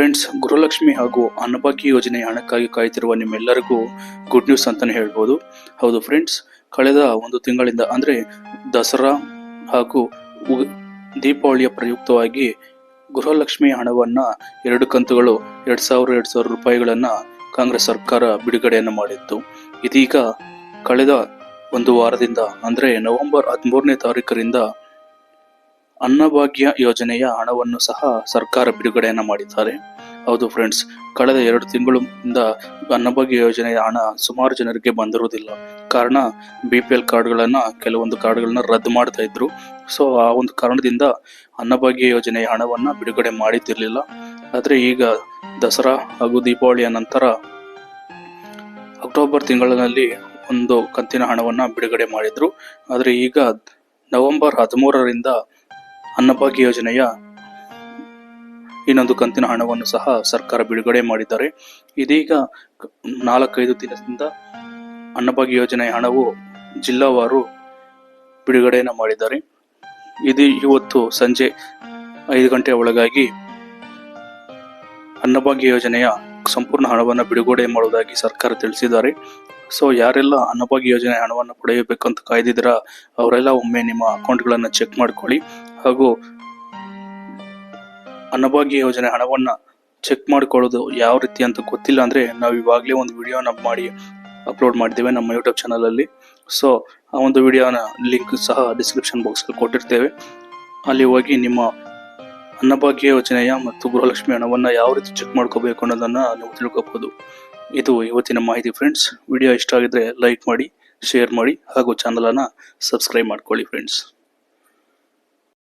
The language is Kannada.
ಫ್ರೆಂಡ್ಸ್, ಗೃಹಲಕ್ಷ್ಮಿ ಹಾಗೂ ಅನ್ನಭಾಗ್ಯ ಯೋಜನೆ ಹಣಕ್ಕಾಗಿ ಕಾಯ್ತಿರುವ ನಿಮ್ಮೆಲ್ಲರಿಗೂ ಗುಡ್ ನ್ಯೂಸ್ ಅಂತಾನೆ ಹೇಳ್ಬೋದು. ಹೌದು ಫ್ರೆಂಡ್ಸ್ ಕಳೆದ ಒಂದು ತಿಂಗಳಿಂದ ಅಂದ್ರೆ ದಸರಾ ಹಾಗೂ ದೀಪಾವಳಿಯ ಪ್ರಯುಕ್ತವಾಗಿ ಗೃಹಲಕ್ಷ್ಮಿ ಹಣವನ್ನ ಎರಡು ಕಂತುಗಳು ಎರಡು ಸಾವಿರ ಎರಡು ಸಾವಿರ ರೂಪಾಯಿಗಳನ್ನ ಕಾಂಗ್ರೆಸ್ ಸರ್ಕಾರ ಬಿಡುಗಡೆಯನ್ನು ಮಾಡಿತ್ತು. ಇದೀಗ ಕಳೆದ ಒಂದು ವಾರದಿಂದ ಅಂದ್ರೆ ನವೆಂಬರ್ ಹದಿಮೂರನೇ ತಾರೀಕರಿಂದ ಅನ್ನಭಾಗ್ಯ ಯೋಜನೆಯ ಹಣವನ್ನು ಸಹ ಸರ್ಕಾರ ಬಿಡುಗಡೆಯನ್ನ ಮಾಡಿದ್ದಾರೆ. ಹೌದು ಫ್ರೆಂಡ್ಸ್ ಕಳೆದ ಎರಡು ತಿಂಗಳಿಂದ ಅನ್ನಭಾಗ್ಯ ಯೋಜನೆಯ ಹಣ ಸುಮಾರು ಜನರಿಗೆ ಬಂದಿರುವುದಿಲ್ಲ. ಕಾರಣ ಬಿ ಪಿ ಎಲ್ ಕಾರ್ಡ್ಗಳನ್ನ, ಕೆಲವೊಂದು ಕಾರ್ಡ್ಗಳನ್ನ ರದ್ದು ಮಾಡ್ತಾ ಇದ್ರು. ಸೊ ಆ ಒಂದು ಕಾರಣದಿಂದ ಅನ್ನಭಾಗ್ಯ ಯೋಜನೆಯ ಹಣವನ್ನ ಬಿಡುಗಡೆ ಮಾಡಿದ್ದಿರಲಿಲ್ಲ. ಆದ್ರೆ ಈಗ ದಸರಾ ಹಾಗೂ ದೀಪಾವಳಿಯ ನಂತರ ಅಕ್ಟೋಬರ್ ತಿಂಗಳಿನಲ್ಲಿ ಒಂದು ಕಂತಿನ ಹಣವನ್ನ ಬಿಡುಗಡೆ ಮಾಡಿದ್ರು. ಆದ್ರೆ ಈಗ ನವೆಂಬರ್ ಹದಿಮೂರರಿಂದ ಅನ್ನಭಾಗ್ಯ ಯೋಜನೆಯ ಇನ್ನೊಂದು ಕಂತಿನ ಹಣವನ್ನು ಸಹ ಸರ್ಕಾರ ಬಿಡುಗಡೆ ಮಾಡಿದ್ದಾರೆ. ಇದೀಗ ನಾಲ್ಕೈದು ದಿನದಿಂದ ಅನ್ನಭಾಗ್ಯ ಯೋಜನೆಯ ಹಣವು ಜಿಲ್ಲಾವಾರು ಬಿಡುಗಡೆಯನ್ನು ಮಾಡಿದ್ದಾರೆ. ಇದು ಇವತ್ತು ಸಂಜೆ ಐದು ಗಂಟೆ ಒಳಗಾಗಿ ಅನ್ನಭಾಗ್ಯ ಯೋಜನೆಯ ಸಂಪೂರ್ಣ ಹಣವನ್ನು ಬಿಡುಗಡೆ ಮಾಡುವುದಾಗಿ ಸರ್ಕಾರ ತಿಳಿಸಿದ್ದಾರೆ. ಸೊ, ಯಾರೆಲ್ಲ ಅನ್ನಭಾಗ್ಯ ಯೋಜನೆ ಹಣವನ್ನು ಪಡೆಯಬೇಕಂತ ಕಾಯ್ದಿದ್ದೀರಾ, ಅವರೆಲ್ಲ ಒಮ್ಮೆ ನಿಮ್ಮ ಅಕೌಂಟ್ಗಳನ್ನು ಚೆಕ್ ಮಾಡ್ಕೊಳ್ಳಿ. ಹಾಗೂ ಅನ್ನಭಾಗ್ಯ ಯೋಜನೆ ಹಣವನ್ನ ಚೆಕ್ ಮಾಡ್ಕೊಳ್ಳೋದು ಯಾವ ರೀತಿ ಅಂತ ಗೊತ್ತಿಲ್ಲ ಅಂದ್ರೆ ನಾವು ಇವಾಗಲೇ ಒಂದು ವಿಡಿಯೋನ ಮಾಡಿ ಅಪ್ಲೋಡ್ ಮಾಡಿದ್ದೇವೆ ನಮ್ಮ ಯೂಟ್ಯೂಬ್ ಚಾನಲ್ ಅಲ್ಲಿ. ಸೊ ಆ ಒಂದು ವಿಡಿಯೋನ ಲಿಂಕ್ ಸಹ ಡಿಸ್ಕ್ರಿಪ್ಷನ್ ಬಾಕ್ಸ್ ಅಲ್ಲಿ ಕೊಟ್ಟಿರ್ತೇವೆ. ಅಲ್ಲಿ ಹೋಗಿ ನಿಮ್ಮ ಅನ್ನಭಾಗ್ಯ ಯೋಜನೆಯ ಮತ್ತು ಗೃಹಲಕ್ಷ್ಮಿ ಹಣವನ್ನ ಯಾವ ರೀತಿ ಚೆಕ್ ಮಾಡ್ಕೋಬೇಕು ಅನ್ನೋದನ್ನ ನೀವು ತಿಳ್ಕೋಬಹುದು. ಇದು ಇವತ್ತಿನ ಮಾಹಿತಿ ಫ್ರೆಂಡ್ಸ್ ವಿಡಿಯೋ ಇಷ್ಟ ಆಗಿದ್ರೆ ಲೈಕ್ ಮಾಡಿ ಶೇರ್ ಮಾಡಿ ಹಾಗೂ ಅನ್ನ ಸಬ್ಸ್ಕ್ರೈಬ್ ಮಾಡ್ಕೊಳ್ಳಿ ಫ್ರೆಂಡ್ಸ್